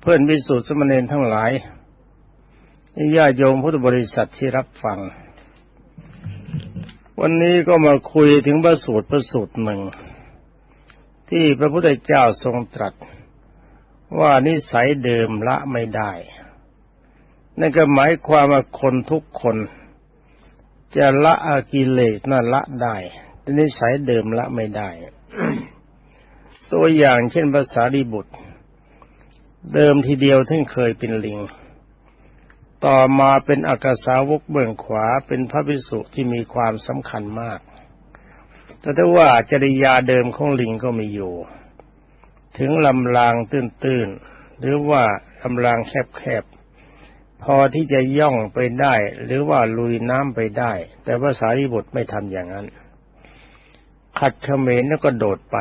เพื่อนวิสุทธิสมณเณรทั้งหลายญาโยมพุทธบริษัทที่รับฟัง วันนี้ก็มาคุยถึงพระสูตรพระสูตรหนึ่ง ที่พระพุทธเจ้าทรงตรัส ว่านิสัยเดิมละไม่ได้ นั่นก็หมายความว่าคนทุกคน จะละอากิเลสนั่นละได้แต่นิสัยเดิมละไม่ได้ ตัวอย่างเช่นภาษาดิบุตร เดิมทีเดียวท่านเคยเป็นลิง ต่อมาเป็นอากาสาวกเบื้องขวาเป็นพระภิกษุที่มีความสำคัญมาก แต่ถ้าว่าจริยาเดิมของลิงก็มีอยู่ ถึงลำรางตื้นๆ หรือว่าลำรางแคบๆ พอที่จะย่องไปได้ หรือว่าลุยน้ำไปได้ แต่ภาษาริบุตรไม่ทำอย่างนั้น ขัดเขมรแล้วก็โดดไป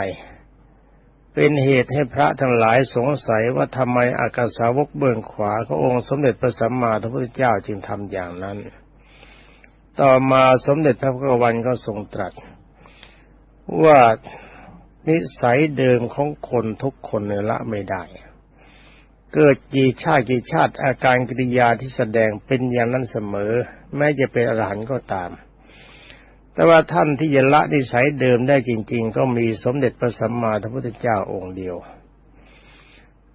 เป็นเหตุให้พระทั้งหลายสงสัยว่าทำไมอากาสาวกเบื้องขวาขององค์สมเด็จพระสัมมาสัมพุทธเจ้าจึงทำอย่างนั้น ต่อมาสมเด็จพระพุทธวันก็ทรงตรัส ว่านิสัยเดิมของคนทุกคนเนี่ยละไม่ได้ เกิดกี่ชาติกี่ชาติอาการกิริยาที่แสดงเป็นอย่างนั้นเสมอ แม้จะเป็นอรหันต์ก็ตาม แต่ว่าท่านที่จะละนิสัยเดิมได้จริง ๆ ก็มีสมเด็จพระสัมมาสัมพุทธเจ้าองค์เดียว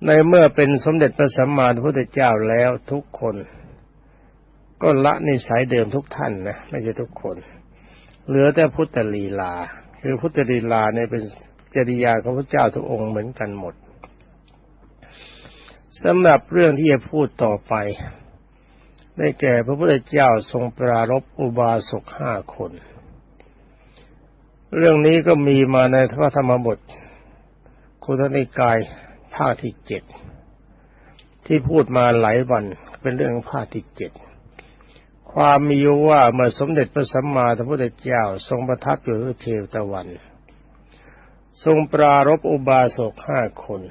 ในเมื่อเป็นสมเด็จพระสัมมาสัมพุทธเจ้าแล้วทุกคน ก็ละนิสัยเดิมทุกท่านนะไม่ใช่ทุกคน เหลือแต่พุทธลีลา คือพุทธลีลาเนี่ยเป็นจริยาของพระเจ้าทุกองค์เหมือนกันหมดสำหรับเรื่องที่จะพูดต่อไป ได้แก่พระพุทธเจ้าทรงปรารบอุบาสกห้าคน เรื่องนี้ก็มีมาในพระธรรมบทคุทนิกายภาคที่เจ็ดที่พูดมาหลายวันเป็นเรื่องภาคที่เจ็ดความมีอยู่ว่าเมื่อสมเด็จพระสัมมาสัมพุทธเจ้าทรงประทับอยู่ที่เทวตะวัน ทรงปรารบอุบาสกห้าคน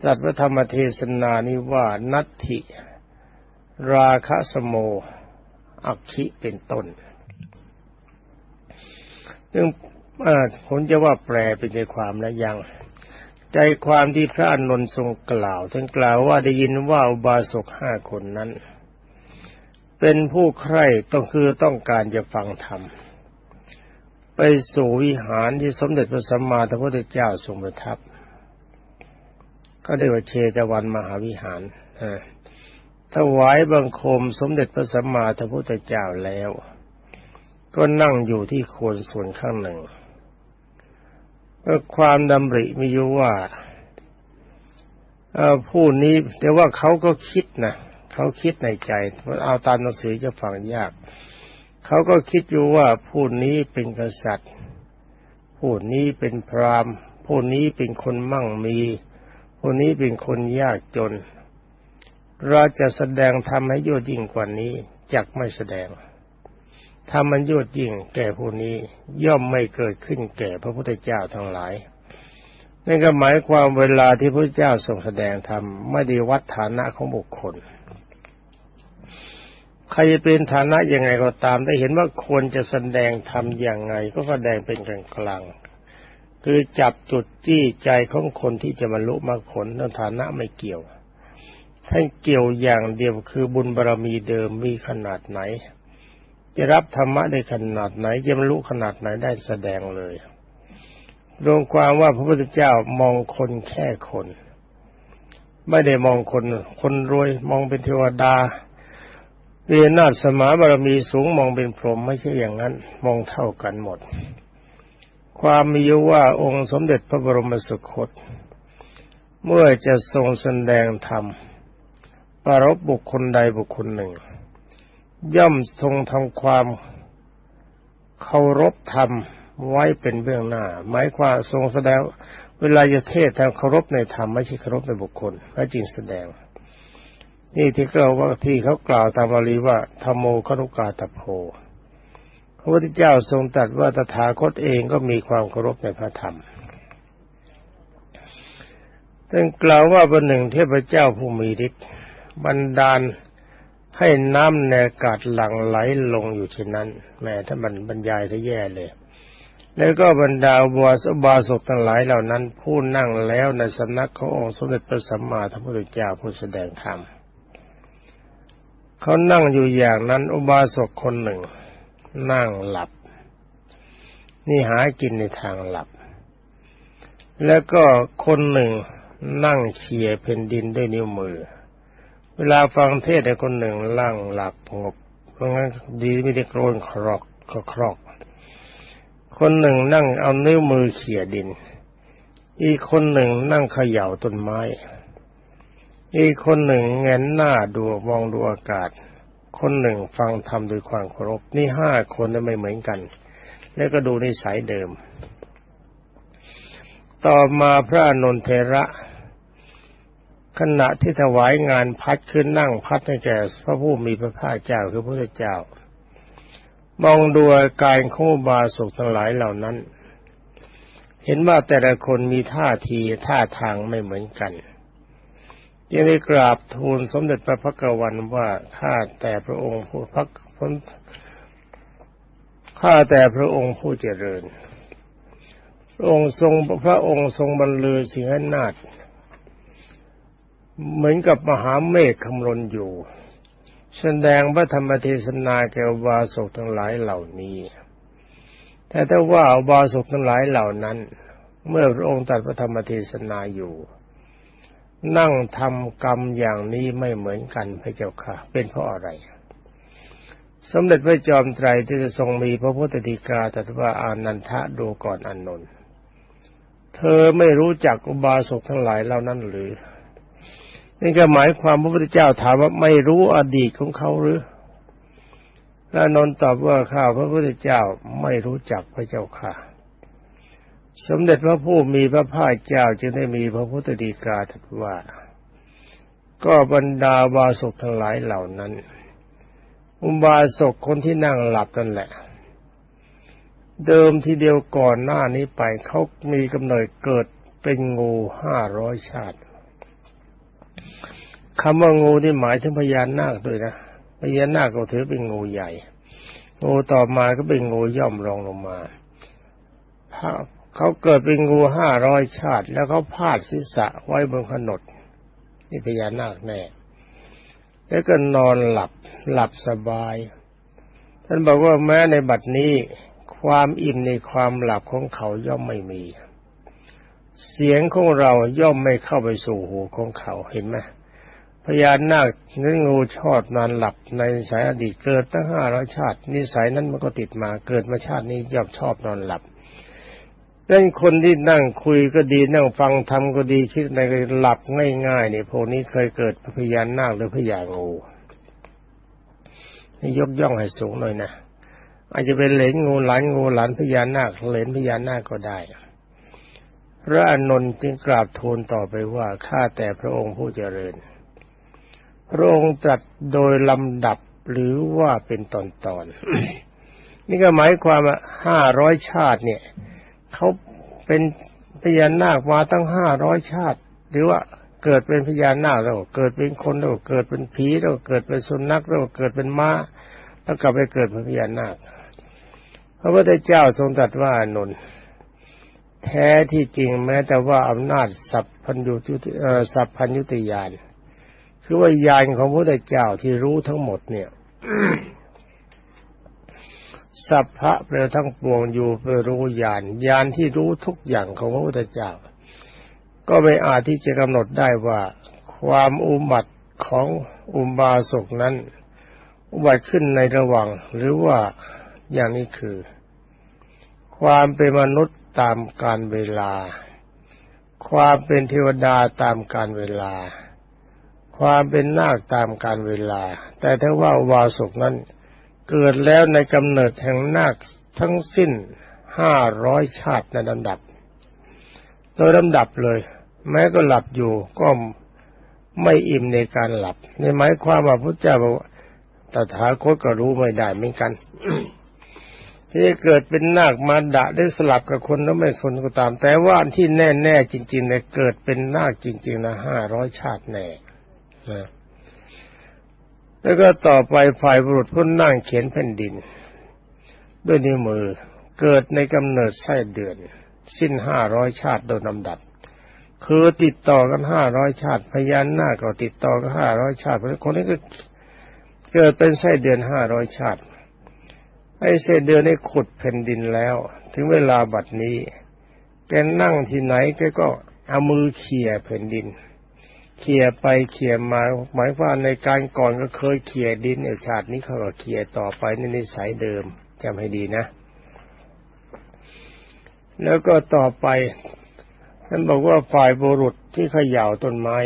ตรัสพระธรรมเทศนานี้ว่านัตถิ ราคะสโม อักขิเป็นต้น ซึ่งผมจะว่าแปลเป็นใจความแล้วยัง ใจความที่พระอนนท์ทรงกล่าวท่านกล่าวว่าได้ยินว่าอุบาสกห้าคนนั้น เป็นผู้ใคร่ต้องคือต้องการจะฟังธรรมไปสู่วิหารที่สมเด็จพระสัมมาสัมพุทธเจ้าทรงประทับ ก็เรียกว่าเชตวันมหาวิหารถวายบังคมสมเด็จพระสัมมาสัมพุทธเจ้าแล้ว ก็นั่งอยู่ที่โคนส่วนข้างหนึ่งความดำริมีอยู่ว่าผู้นี้แต่ว่าเขาก็คิดนะเขาคิดในใจว่าเอาตามหนังสือจะฟังยาก เขาก็คิดอยู่ว่าผู้นี้เป็นกษัตริย์ ผู้นี้เป็นพราหมณ์ ผู้นี้เป็นคนมั่งมีคนนี้เป็นคนยากจน เราจะแสดงทำให้ยอดยิ่งกว่านี้จักไม่แสดง ทำมันยอดยิ่งแก่ผู้นี้ย่อมไม่เกิดขึ้นแก่พระพุทธเจ้าทั้งหลายนั่นก็หมายความเวลาที่พระเจ้าทรงแสดงธรรมไม่ได้วัดฐานะของบุคคล ใครจะเป็นฐานะยังไงก็ตามได้เห็นว่าควรจะแสดงธรรมอย่างไง ก็แสดงเป็นกลางกลางคือจับจุดจี้ใจของคนที่จะบรรลุมรรคผลในฐานะไม่เกี่ยวท่านเกี่ยวอย่างเดียวคือบุญบารรมีเดิมมีขนาดไหน จะรับธรรมะได้ขนาดไหนจะบรรลุขนาดไหนได้แสดงเลยรวมความว่าพระพุทธเจ้ามองคนแค่คน ไม่ได้มองคน คนรวยมองเป็นเทวดาเรียนนาสมาบารมีสูงมองเป็นพรหมไม่ใช่อย่างนั้น มองเท่ากันหมด ความมีว่าองค์สมเด็จพระบรมสุคต เมื่อจะทรงแสดงธรรมปรารบบุคคลใดบุคคลหนึ่ง ย่อมทรงทำความเคารพธรรมไว้เป็นเบื้องหน้า หมายความทรงแสดง เวลาจะเทศทางเคารพในธรรมไม่ใช่เคารพในบุคคลและจริงแสดง นี่ที่กล่าว่าที่เขากล่าวตามบาลีว่าธรรมโมคนุกาตโพพระพุทธเจ้าทรงตรัสว่าตถาคตเองก็มีความเคารพในพระธรรมท่านกล่าวว่าบนหนึ่งเทพเจ้าผู้มีฤทธิ์บันดาล ให้น้ำในอากาศหลั่งไหลลงอยู่เช่นนั้นแม้ถ้ามันบรรยายถ้าแย่เลย แล้วก็บรรดาอุบาสบาสกทั้งหลายเหล่านั้น ผู้นั่งแล้วในสำนักขององค์สมเด็จพระสัมมาสัมพุทธเจ้าผู้แสดงธรรมเขานั่งอยู่อย่างนั้นอุบาสกคนหนึ่ง นั่งหลับ นี่หากินในทางหลับ แล้วก็คนหนึ่งนั่งเขี่ยแผ่นดินด้วยนิ้วมือ เวลาฟังเทศน์ไอ้คนหนึ่งนั่งหลับงบเพราะงั้นดีไม่ได้โกรนครอกก็ครอก คนหนึ่งนั่งเอานิ้วมือเขี่ยดิน อีกคนหนึ่งนั่งเขย่าต้นไม้ อีกคนหนึ่งแงนหน้าดูมองดูอากาศ คนหนึ่งฟังธรรมด้วยความเคารพนี่ห้าคนไม่เหมือนกัน แล้วก็ดูนิสัยเดิม ต่อมาพระนนเทระ ขณะที่ถวายงานพัดขึ้นนั่งพัดให้แก่พระผู้มีพระภาคเจ้าคือพระพุทธเจ้า มองดูอาการของบาสุกทั้งหลายเหล่านั้น เห็นว่าแต่ละคนมีท่าทีท่าทางไม่เหมือนกันยังได้กราบทูลสมเด็จพระพักวันว่าข้าแต่พระองค์ผู้พักพ้นข้าแต่พระองค์ผู้เจริญ พระองค์ทรงพระองค์ทรงบรรลือสิงหนาฏ เหมือนกับมหาเมฆคำรนอยู่ แสดงพระธรรมเทศนาแก่อุบาสกทั้งหลายเหล่านี้ แต่ถ้าว่าอุบาสกทั้งหลายเหล่านั้น เมื่อพระองค์ตรัสพระธรรมเทศนาอยู่ นั่งทำกรรมอย่างนี้ไม่เหมือนกันพระเจ้าค่ะ เป็นเพราะอะไรสมเด็จพระจอมไตรที่จะทรงมีพระพุทธฎีกาตรัสว่าอานันทะดูก่อนอานนท์เธอไม่รู้จักอุบาสกทั้งหลายเหล่านั้นหรือ นี่ก็หมายความพระพุทธเจ้าถามว่าไม่รู้อดีตของเขาหรือแล้วนนตอบว่าข้าพระพุทธเจ้าไม่รู้จักพระเจ้าค่ะ สมเด็จพระผู้มีพระภาคเจ้าจึงได้มีพระพุทธดีกาตรัสว่า ก็บรรดาบาสกทั้งหลายเหล่านั้น อุบาสกคนที่นั่งหลับนั่นแหละ เดิมทีเดียวก่อนหน้านี้ไปเขามีกำเนิดเกิดเป็นงูห้าร้อยชาติ คำว่างูนี่หมายถึงพญานาคด้วยนะพญานาคก็ถือเป็นงูใหญ่ งูต่อมาก็เป็นงูย่อมรองลงมาเขาเกิดเป็นงูห้าร้อยชาติ แล้วเขาพาดศีรษะไว้บนขนดนี่พญานาคแน่ แล้วก็นอนหลับหลับสบาย ท่านบอกว่าแม้ในบัดนี้ ความอิ่มในความหลับของเขาย่อมไม่มี เสียงของเราย่อมไม่เข้าไปสู่หูของเขาเห็นไหมพญานาคนั้นงูชอบนอนหลับในสายอดีตเกิดตั้งห้าร้อยชาตินิสัยนั้นมันก็ติดมาเกิดมาชาตินี้ย่อมชอบนอนหลับนั่นคนที่นั่งคุยก็ดีนั่งฟังทำก็ดีคิดในหลับง่ายๆเนี่ยพวกนี้เคยเกิดพญานาคหรือพญางูนี่ยกย่องให้สูงหน่อยนะอาจจะเป็นเหลนงูหลานงูหลานพญานาคเหลนพญานาคก็ได้ พระอนนท์จึงกราบทูลต่อไปว่าข้าแต่พระองค์ผู้เจริญ พระองค์ตรัสโดยลำดับหรือว่าเป็นตอนตอน นี่ก็หมายความว่าห้าร้อยชาติเนี่ยเขาเป็นพญานาคมาตั้งห้าร้อยชาติ หรือว่าเกิดเป็นพญานาคแล้วเกิดเป็นคนแล้วเกิดเป็นผีแล้วเกิดเป็นสุนัขแล้วเกิดเป็นม้า แล้วกลับไปเกิดเป็นพญานาคพระพุทธเจ้าทรงตรัสว่านน แท้ที่จริงแม้แต่ว่าอำนาจสัพพัญญุตสัพพัญญุตยานคือว่ายานของพระพุทธเจ้าที่รู้ทั้งหมดเนี่ยสัพพะเปลทั้งปวงอยู่เพื่อรู้ญาณญาณที่รู้ทุกอย่างของพระพุทธเจ้า ก็ไม่อาจที่จะกำหนดได้ว่า ความอุบัติของอุบาสกนั้น อุบัติขึ้นในระหว่างหรือว่าอย่างนี้คือ ความเป็นมนุษย์ ตามการเวลา ความเป็นเทวดาตามการเวลา ความเป็นนาคตามการเวลา แต่ถ้าว่าอุบาสุกนั้น เกิดแล้วในกำเนิดแห่งนาคทั้งสิ้นห้าร้อยชาติในลำดับ โดยลำดับเลย แม้ก็หลับอยู่ก็ไม่อิ่มในการหลับ ในหมายความว่าพระเจ้าบอกตถาคตก็รู้ไม่ได้เหมือนกัน ที่เกิดเป็นนาคมาดะได้สลับกับคนแล้วไม่คนก็ตาม แต่ว่าที่แน่ ๆ จริงๆเนี่ยเกิดเป็นนาคจริง ๆ นะห้าร้อยชาติแน่นะแล้วก็ต่อไปฝ่ายบุรุษผู้นั่งเขียนแผ่นดิน ด้วยนิ้วมือเกิดในกำเนิดไส้เดือน สิ้นห้าร้อยชาติโดยลำดับ คือติดต่อกันห้าร้อยชาติพยานหน้าก็ติดต่อกันห้าร้อยชาติเพราะคนนี้ก็เกิดเป็นไส้เดือนห้าร้อยชาติ ไอ้ไส้เดือนได้ขุดแผ่นดินแล้ว ถึงเวลาบัดนี้ แกนั่งที่ไหนแกก็เอามือเขี่ยแผ่นดิน เขี่ยไปเขี่ยมาหมายว่าในการก่อนก็เคยเขี่ยดินเอชาตินี้เขาก็เขี่ยต่อไปในนิสัยเดิมจำให้ดีนะ แล้วก็ต่อไปท่านบอกว่าฝ่ายบุรุษที่เขย่าต้นไม้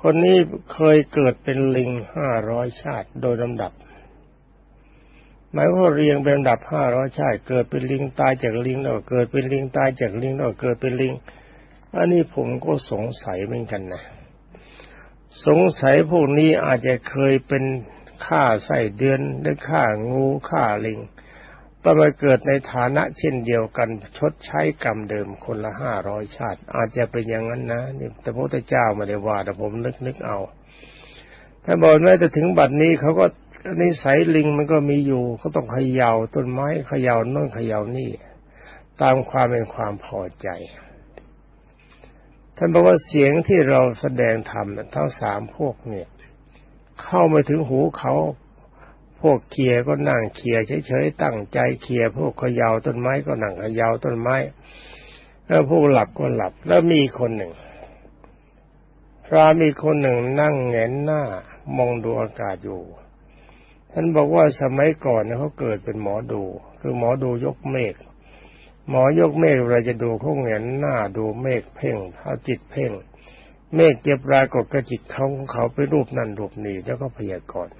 คนนี้เคยเกิดเป็นลิงห้าร้อยชาติโดยลำดับ หมายว่าเรียงเป็นลำดับห้าร้อยชาติเกิดเป็นลิงตายจากลิงแล้วเกิดเป็นลิงตายจากลิงแล้วเกิดเป็นลิงอันนี้ผมก็สงสัยเหมือนกันนะ สงสัยพวกนี้อาจจะเคยเป็นฆ่าไส้เดือนหรือฆ่างูฆ่าลิงต้องมาเกิดในฐานะเช่นเดียวกันชดใช้กรรมเดิมคนละห้าร้อยชาติ อาจจะเป็นอย่างนั้นนะนี่แต่พระพุทธเจ้าไม่ได้ว่าแต่ผมนึกนึกเอา ถ้าบอกว่าจะถึงบัดนี้เขาก็นิสัยลิงมันก็มีอยู่เขาต้องเขย่าต้นไม้เขย่าน่นเขย่านี่ ตามความเป็นความพอใจ ท่านบอกว่าเสียงที่เราแสดงธรรมทั้งสามพวกเนี่ย เข้ามาถึงหูเขาพวกเคียก็นั่งเคียเฉยๆตั้งใจเคียพวกเขยาวต้นไม้ก็นั่งเขยาวต้นไม้แล้วพวกหลับก็หลับ แล้วมีคนหนึ่งพระมีคนหนึ่งนั่งแงนหน้า มองดูอากาศอยู่ ท่านบอกว่าสมัยก่อนเขาเกิดเป็นหมอดู คือหมอดูยกเมฆหมอยกเมฆเราจะดูเขาเงนหน้าดูเมฆเพ่งเอาจิตเพ่ง เมฆเจ็บรากฏกระจิตเขาของเขาไปรูปนั่นรูปนี้แล้วก็พยากรณ์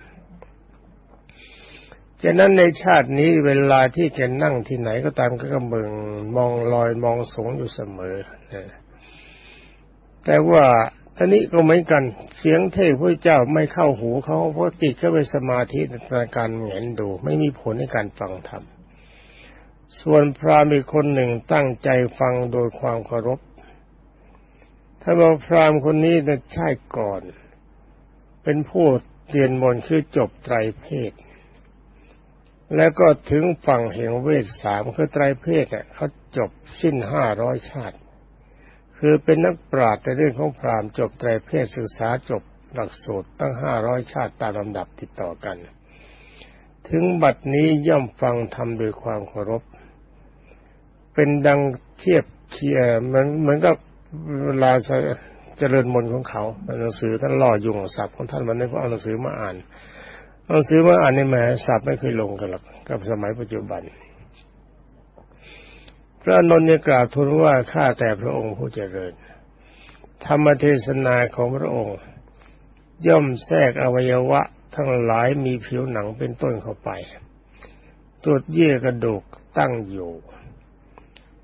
ฉะนั้นในชาตินี้เวลาที่แกนั่งที่ไหนก็ตามก็กำเบิงมองลอยมองสงอยู่เสมอ แต่ว่า อันนี้ก็เหมือนกัน เสียงเทศพระเจ้าไม่เข้าหูเขาเพราะจิตเข้าไปสมาธิในการเห็นดู ไม่มีผลในการฟังธรรมส่วนพระมีคนหนึ่งตั้งใจฟังโดยความเคารพถ้าบอกพรามคนนี้นะใช่ก่อน เป็นผู้เรียนมนต์คือจบไตรเพศ แล้วก็ถึงฝั่งแห่งเวทสามคือไตรเพศเนี่ยเขาจบสิ้นห้าร้อยชาติ คือเป็นนักปราชญ์ในเรื่องของพราหมณ์จบไตรเพศศึกษาจบหลักสูตรตั้งห้าร้อยชาติตามลำดับติดต่อกัน ถึงบัดนี้ย่อมฟังทำโดยความเคารพ เป็นดังเทียบเคียเหมือนเหมือนกับเวลาเจริญมนของเขาหนังสือท่านล่อยุงศัพท์ของท่านวันนี้ก็เอาหนังสือมาอ่านหนังสือมาอ่านในแหมศัพท์ไม่เคยลงกันหรอกกับสมัยปัจจุบัน พระนนท์เนี่ยกล่าวทูลว่าข้าแต่พระองค์ผู้เจริญ ธรรมเทศนาของพระองค์ ย่อมแทรกอวัยวะทั้งหลายมีผิวหนังเป็นต้นเข้าไปตรวจเยื่อกระดูกตั้งอยู่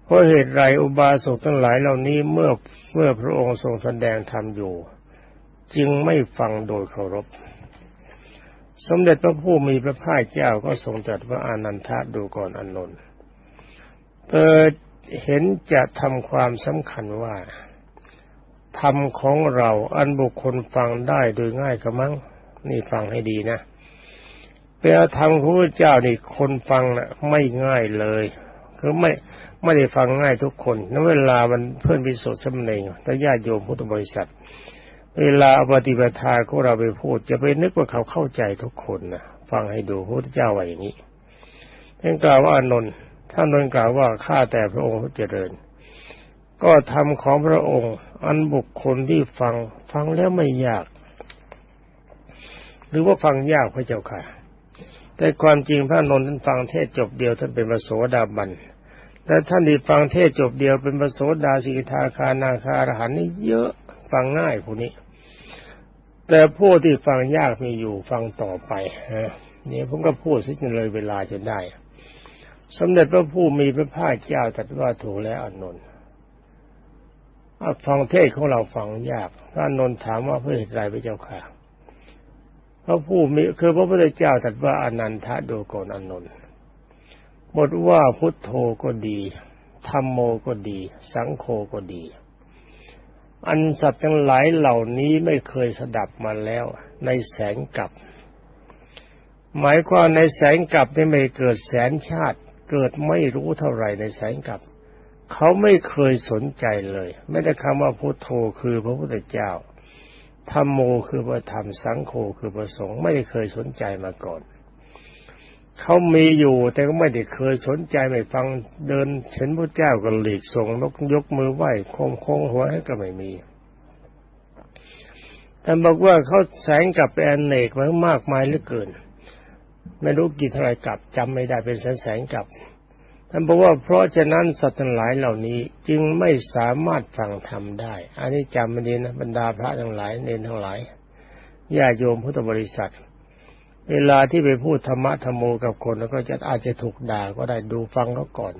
เพราะเหตุไรอุบาสกทั้งหลายเหล่านี้เมื่อเมื่อพระองค์ทรงแสดงธรรมอยู่ จึงไม่ฟังโดยเคารพ สมเด็จพระผู้มีพระภาคเจ้าก็ทรงตรัสว่าอานันทะดูก่อนอนนท์ เปิดเห็นจะทำความสำคัญว่าธรรมของเราอันบุคคลฟังได้โดยง่ายกระมังนี่ฟังให้ดีนะเป็นธรรมของพระเจ้านี่คนฟังนะไม่ง่ายเลย คือไม่ไม่ได้ฟังง่ายทุกคนนนเวลามันเพื่อนพิสุทธิ์สำเนงและญาติโยมพุทธบริษัท เวลาปฏิบัติทาของเราไปพูด จะไปนึกว่าเขาเข้าใจทุกคนนะฟังให้ดูพระพุทธเจ้าว่าอย่างนี้ท่านกล่าวว่าอนนท์ ท่านนนกล่าวว่าข้าแต่พระองค์เจริญ ก็ทำของพระองค์ อันบุคคลที่ฟังฟังแล้วไม่ยาก หรือว่าฟังยากพระเจ้าค่ะแต่ความจริงพระนนท์ท่านฟังเทศจบเดียวท่านเป็นพระโสดาบันและท่านที่ฟังเทศจบเดียวเป็นพระโสดาสิกทาคานาคาอรหันนี่เยอะฟังง่ายพวกนี้ แต่ผู้ที่ฟังยากมีอยู่ฟังต่อไปเนี่ยผมก็พูดสิเลยเวลาจะได้ สมเด็จพระผู้มีพระภาคเจ้าตรัสว่าถูกแล้วอานนท์ฟังเทศของเราฟังยากพระนนท์ถามว่าเพื่อเหตุไรพระเจ้าค่ะ พระผู้มีคือพระพุทธเจ้าตรัสว่าอนันทะดูก่อนอานนท์บทว่าพุทโธก็ดีธรรมโมก็ดี สังโฆก็ดี อันสัตว์ทั้งหลายเหล่านี้ไม่เคยสดับมาแล้วในแสนกับ หมายความในแสนกับไม่ไม่เกิดแสนชาติ เกิดไม่รู้เท่าไหร่ในแสงกับเขาไม่เคยสนใจเลย ไม่ได้คำว่าพุทโธคือพระพุทธเจ้าธรรมโมคือพระธรรมสังโฆคือพระสงฆ์ไม่ได้เคยสนใจมาก่อนเขามีอยู่แต่ก็ไม่ได้เคยสนใจไม่ฟังเดินเห็นพระเจ้าก็หลีกส่งนกยกมือไหว้โค้งโค้งหัวให้ก็ไม่มีท่านบอกว่าเขาแสงกับไปอนเนกมามากมายเหลือเกิน ไม่รู้กี่เท่าไรกลับจำไม่ได้เป็นแสนแสงกลับท่านบอกว่าเพราะฉะนั้นสัตว์ทั้งหลายเหล่านี้จึงไม่สามารถฟังธรรมได้ อันนี้จำไม่ดีนะบรรดาพระทั้งหลายเนนทั้งหลายญาโยมพุทธบริษัท เวลาที่ไปพูดธรรมะธรรมโมกับคนแล้วก็จะอาจจะถูกด่าก็ได้ดูฟังเขาก่อน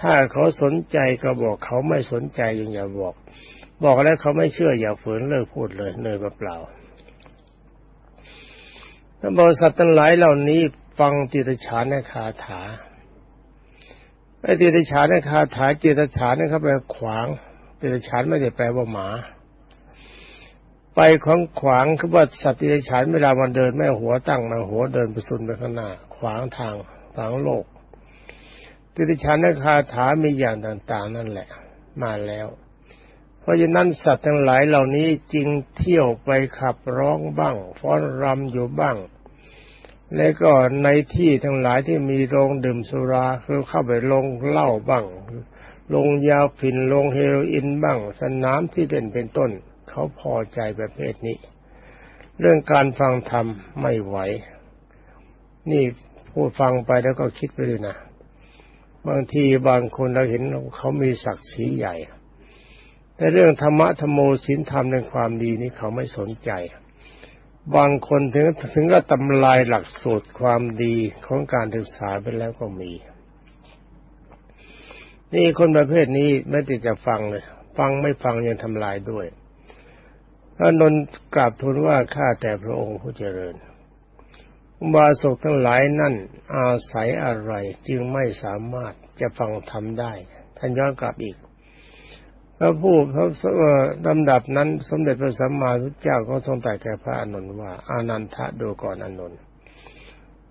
ถ้าเขาสนใจก็บอกเขาไม่สนใจยังอย่าบอก บอกแล้วเขาไม่เชื่ออย่าฝืนเลิกพูดเลยเนยเปล่า ท่านบริษัททั้งหลายเหล่านี้ฟังติตฉานคาถาไอ้ติตฉานคาถาจิตฉานนะครับแปลขวางติตฉานไม่ได้แปลว่าหมา ไปของขวางคือว่าสัตว์ติตฉานเวลามันเดินไม่หัวตั้งมาหัวเดินไปสุนไปข้างหน้า ขวางทางขวางโลกติตฉานคาถามีอย่างต่าง ๆ นั่นแหละ มาแล้ว เพราะฉะนั้นสัตว์ทั้งหลายเหล่านี้จึงเที่ยวไปขับร้องบ้างฟ้อนรำอยู่บ้าง และก็ในที่ทั้งหลายที่มีโรงดื่มสุราคือเข้าไปลงเหล้าบ้างลงยาฝิ่นลงเฮโรอีนบ้าง สนามที่เป็นเป็นต้น เขาพอใจประเภทนี้ เรื่องการฟังธรรมไม่ไหว นี่พูดฟังไปแล้วก็คิดไปเลยนะ บางทีบางคนเราเห็นเขามีศักดิ์ศรีใหญ่ แต่เรื่องธรรมะธรรมโมศีลธรรมในความดีนี้เขาไม่สนใจ บางคนถึงถึงก็ทำลายหลักสูตรความดีของการศึกษาไปแล้วก็มี นี่คนประเภทนี้ไม่ติดจะฟังเลย ฟังไม่ฟังยังทำลายด้วยพระนนกราบทูลว่าข้าแต่พระองค์ผู้เจริญบาศกทั้งหลายนั่น อาศัยอะไรจึงไม่สามารถจะฟังทำได้ ท่านย้อนกลับอีก พระผู้พระลำดับนั้น สมเด็จพระสัมมาสัมพุทธเจ้าก็ทรงตรัสแก่พระอนุนว่า อานันทะดูก่อนอนุน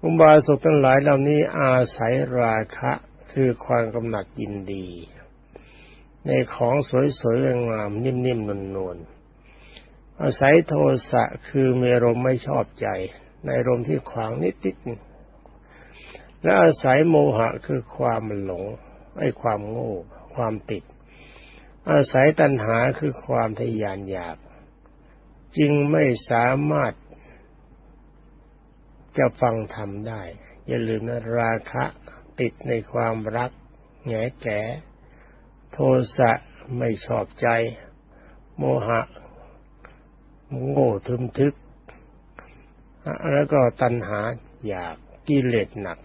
อุบาสกทั้งหลายเหล่านี้อาศัยราคะคือความกำหนัดยินดี ในของสวยๆงามนิ่มๆนวลๆอาศัยโทสะคือเมรมไม่ชอบใจ ในรมที่ขวางนิดๆและอาศัยโมหะคือความหลงไอ้ความโง่ ความติด อาศัยตัณหาคือความทยานอยาก จึงไม่สามารถจะฟังธรรมได้ อย่าลืมนะราคะติดในความรักแง่แก่ โทสะไม่ชอบใจ โมหะ โง่ทึมทึก แล้วก็ตัณหาอยากกิเลสหนัก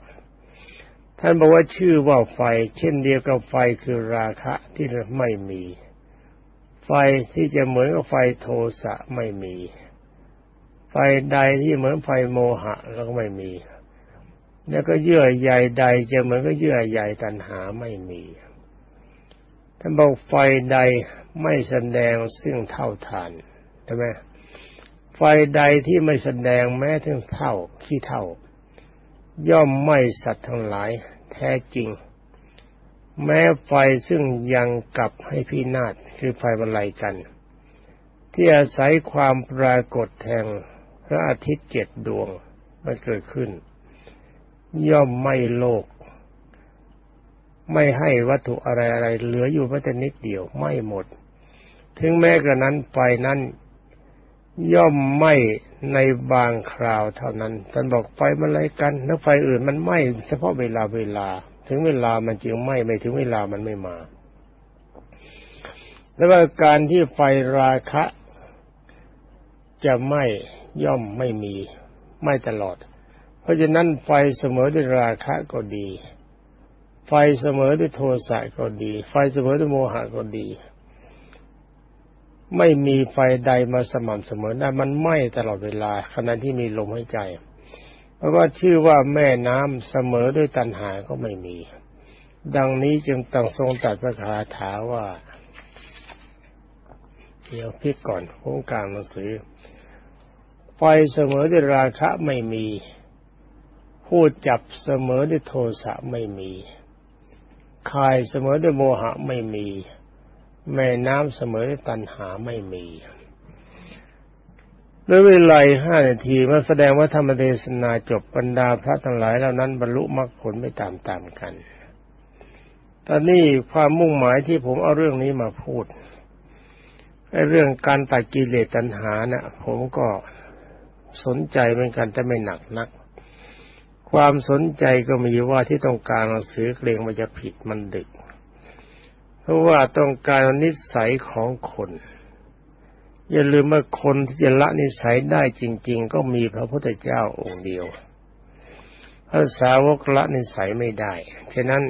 ท่านบอกว่าชื่อว่าไฟ เช่นเดียวกับไฟคือราคะที่ไม่มี ไฟที่จะเหมือนกับไฟโทสะไม่มี ไฟใดที่เหมือนไฟโมหะแล้วก็ไม่มี แล้วก็เยื่อใยใดจะเหมือนกับเยื่อใยตัณหาไม่มีท่านบอกไฟใดไม่แสดงซึ่งเท่าทานใช่ไหมไฟใดที่ไม่แสดงแม้ถึงเท่าขี้เท่า ย่อมไม่สัตว์ทั้งหลาย แท้จริง แม้ไฟซึ่งยังกลับให้พินาศคือไฟบรรลัยกัน ที่อาศัยความปรากฏแห่งพระอาทิตย์เจ็ดดวงมันเกิดขึ้น ย่อมไม่โลก ไม่ให้วัตถุอะไรอะไรเหลืออยู่แม้แต่นิดเดียวไม่หมด ถึงแม้กระนั้นไฟนั้น ย่อมไหม้ในบางคราวเท่านั้นท่านบอกไฟมันอะไรกันแล้วไฟอื่นมันไหม้เฉพาะเวลาเวลา ถึงเวลามันจึงไหม้ไม่ถึงเวลามันไม่มา แล้วว่าการที่ไฟราคะ จะไหม้ย่อมไม่มีไหม้ตลอด เพราะฉะนั้นไฟเสมอด้วยราคะก็ดี ไฟเสมอด้วยโทสะก็ดี ไฟเสมอด้วยโมหะก็ดี ไม่มีไฟใดมาสม่ำเสมอได้มันไหม้ตลอดเวลาขณะที่มีลมหายใจ เพราะว่าชื่อว่าแม่น้ำเสมอด้วยตันหาก็ไม่มี ดังนี้จึงตั้งทรงตัดพระคาถาว่า เดี๋ยวพิกก่อนโครงการหนังสือ ไฟเสมอด้วยราคะไม่มีผู้จับเสมอด้วยโทสะไม่มีคายเสมอด้วยโมหะไม่มี แม่น้ำเสมอตัณหาไม่มีด้วยเวลาห้านาทีมาแสดงว่าธรรมเทศนาจบบรรดาพระทั้งหลายเหล่านั้นบรรลุมรรคผลไม่ตามตามกัน ตอนนี้ความมุ่งหมายที่ผมเอาเรื่องนี้มาพูดไอ้เรื่องการตัดกิเลสตัณหานะ่ะผมก็สนใจเหมือนกันแต่ไม่หนักนัก ความสนใจก็มีว่าที่ต้องการหนังสือเกรงว่าจะผิดมันดึก เพราะว่าต้องการนิสัยของคน อย่าลืมว่าคนที่จะละนิสัยได้จริง ๆ ก็มีพระพุทธเจ้าองค์เดียวพระสาวกละนิสัยไม่ได้ ฉะนั้น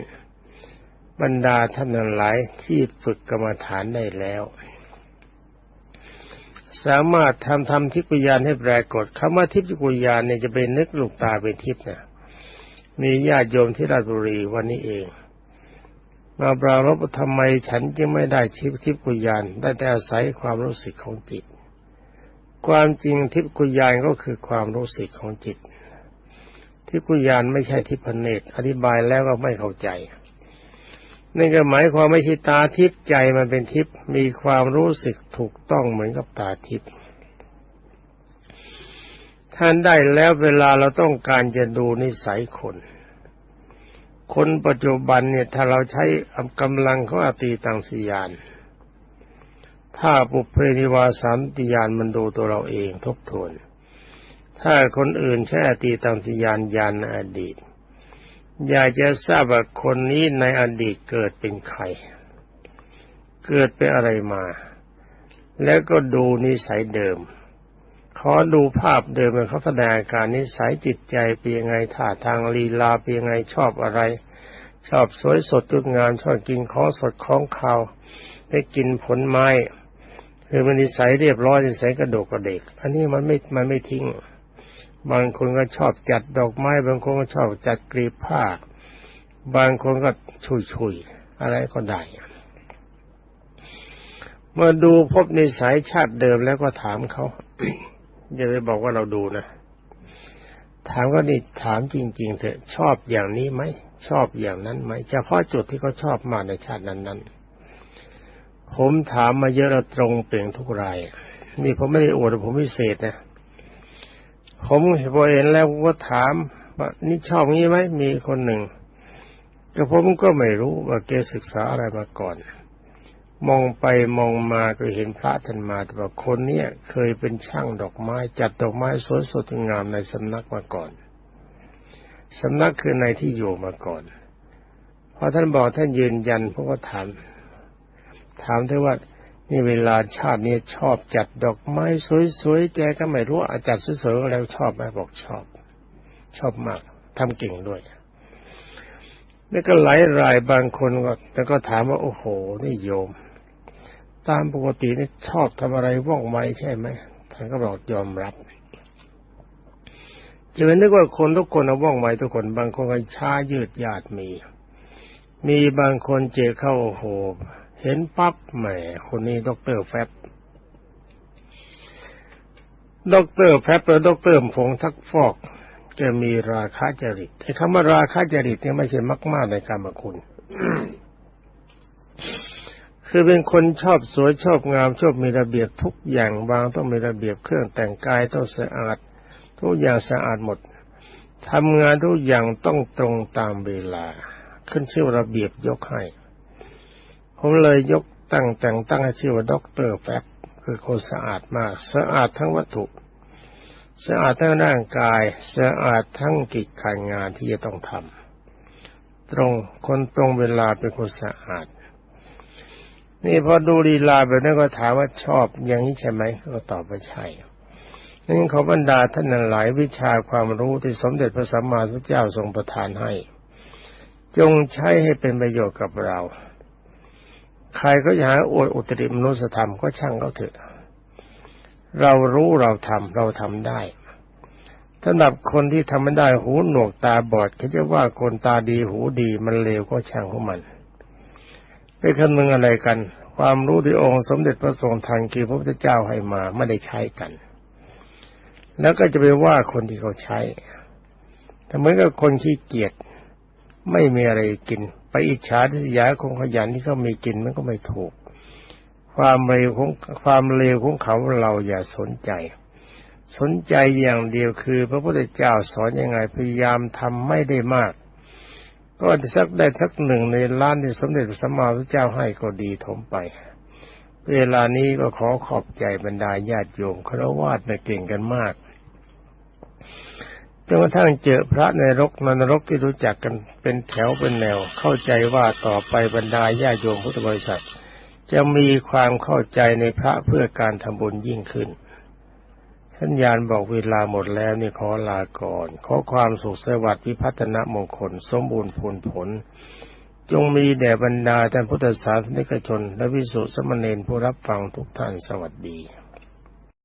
บรรดาท่านหลายที่ฝึกกรรมฐานได้แล้ว สามารถทำทำทิพยานให้ปรากฏคำว่าทิพยานเนี่ยจะเป็นนึกลูกตาเป็นทิพย์นะมีญาติโยมที่ราชบุรีวันนี้เอง มาปรารบทำไมฉันจึงไม่ได้ทิพทิพกุยานได้แต่อาศัยความรู้สึกของจิต ความจริงทิพกุยานก็คือความรู้สึกของจิต ทิพยานไม่ใช่ทิพเนตรอธิบายแล้วก็ไม่เข้าใจนั่นก็หมายความไม่ใช่ตาทิพย์ใจมันเป็นทิพย์มีความรู้สึกถูกต้องเหมือนกับตาทิพย์ท่านได้แล้วเวลาเราต้องการจะดูนิสัยคน คนปัจจุบันเนี่ยถ้าเราใช้กำลังของอตีตังสียาน ถ้าปุเพนิวาสามติยานมันดูตัวเราเองทบทวน ถ้าคนอื่นใช้อตีตังสียานยานอดีต อยากจะทราบว่าคนนี้ในอดีตเกิดเป็นใคร เกิดเป็นอะไรมา แล้วก็ดูนิสัยเดิม อดูภาพเดิมเขาแสดงการนิสัยจิตใจเป็นยังไงท่าทางลีลาเป็นยังไงชอบอะไร ชอบสวยสดจุดงามชอบกินของสดของข้าวได้กินผลไม้คือมันนิสัยเรียบร้อยนิสัยกระโดกกระเดก อันนี้มันไม่มันไม่ทิ้ง บางคนก็ชอบจัดดอกไม้ บางคนก็ชอบจัดกรีบผ้า บางคนก็ชุยๆอะไรก็ได้เมื่อดูพบในสายชาติเดิมแล้วก็ถามเขา อย่าไปบอกว่าเราดูนะถามก็นี่ถามจริง ๆ เถอะชอบอย่างนี้ไหมชอบอย่างนั้นไหมเฉพาะจุดที่เขาชอบมาในชาตินั้นๆผมถามมาเยอะระตรงเปล่งทุกราย นี่ผมไม่ได้อวดผมพิเศษนะผมพอเห็นแล้วก็ถามว่านี่ชอบงี้ไหมมีคนหนึ่งแต่ผมก็ไม่รู้ว่าแกศึกษาอะไรมาก่อน มองไปมองมาก็เห็นพระท่านมาแต่ว่าคนเนี้ยเคยเป็นช่างดอกไม้ จัดดอกไม้สวยสดงามในสำนักมาก่อนสำนักคือในที่อยู่มาก่อนพอท่านบอกท่านยืนยันผมก็ถามถามเธอว่านี่เวลาชาตินี้ชอบจัดดอกไม้สวยๆแกก็ไม่รู้อาจัดสวยๆแล้วชอบไหมบอกชอบ ชอบมากทำเก่งด้วยแล้วก็หลายรายบางคนก็แล้วก็ถามว่าโอ้โห นี่โยม ตามปกตินี่ชอบทำอะไรว่องไวใช่ไหมท่านก็บอกยอมรับจะเป็นนึกว่าคนทุกคนว่องไวทุกคน บางคนก็ช้ายืดยาดมี มีบางคนเจเข้าโอ้โหเห็นปั๊บแหมคนนี้ด็อกเตอร์แฟบด็อกเตอร์แฟบหรือด็อกเตอร์ผงทักฟอก จะมีราคาจริตไอ้คำว่าราคาจริตเนี่ยไม่ใช่มักมากในกรรมคุณ คือเป็นคนชอบสวยชอบงามชอบมีระเบียบทุกอย่างบางต้องมีระเบียบเครื่องแต่งกายต้องสะอาด ทุกอย่างสะอาดหมดทำงานทุกอย่างต้องตรงตามเวลา ขึ้นชื่อระเบียบยกให้ผมเลยยกตั้งแต่งตั้งให้ชื่อว่าด็อกเตอร์แฟบคือคนสะอาดมาก สะอาดทั้งวัตถุ สะอาดทั้งร่างกาย สะอาดทั้งกิจการงานที่จะต้องทำตรงคนตรงเวลาเป็นคนสะอาด นี่พอดูลีลาแบบนั้นก็ถามว่าชอบอย่างนี้ใช่ไหมก็ตอบว่าใช่นี่ขอบรรดาท่านหลายวิชาความรู้ที่สมเด็จพระสัมมาสัมพุทธเจ้าทรงประทานให้ จงใช้ให้เป็นประโยชน์กับเรา ใครก็อยากอวดอุตริมนุสธรรมก็ช่างเขาเถอะ เรารู้เราทำเราทำได้สำหรับคนที่ทำไม่ได้หูหนวกตาบอดเขาจะว่าคนตาดีหูดีมันเลวก็ช่างของมัน ไปคำนึงอะไรกัน ความรู้ที่องค์สมเด็จพระทรงทันกีพระพุทธเจ้าให้มาไม่ได้ใช้กัน แล้วก็จะไปว่าคนที่เขาใช้แต่เหมือนกับคนขี้เกียจไม่มีอะไรกิน ไปอิจฉาทิษยาคงขยันที่เขามีกินมันก็ไม่ถูก ความเร็วของความเร็วของเขาเราอย่าสนใจ สนใจอย่างเดียวคือ พระพุทธเจ้าสอนยังไงพยายามทำไม่ได้มาก ก็สักได้สักหนึ่งในล้านที่สมเด็จพระสัมมาสัมพุทธเจ้าให้ก็ดีถมไป เวลานี้ก็ขอขอบใจบรรดาญาติโยมครวาสในเก่งกันมากจนกระทั่งเจอพระในรกนรกที่รู้จักกันเป็นแถวเป็นแนว เข้าใจว่าต่อไปบรรดาญาโยมพุทธบริษัท จะมีความเข้าใจในพระเพื่อการทำบุญยิ่งขึ้น สัญญาณบอกเวลาหมดแล้วนี่ขอลาก่อน ขอความสุขสวัสดิ์วิพัฒนมงคล สมบูรณ์ผลผล จงมีแด่บรรดาท่านพุทธศาสนิกชน และวิสุทธิสมณีผู้รับฟังทุกท่านสวัสดี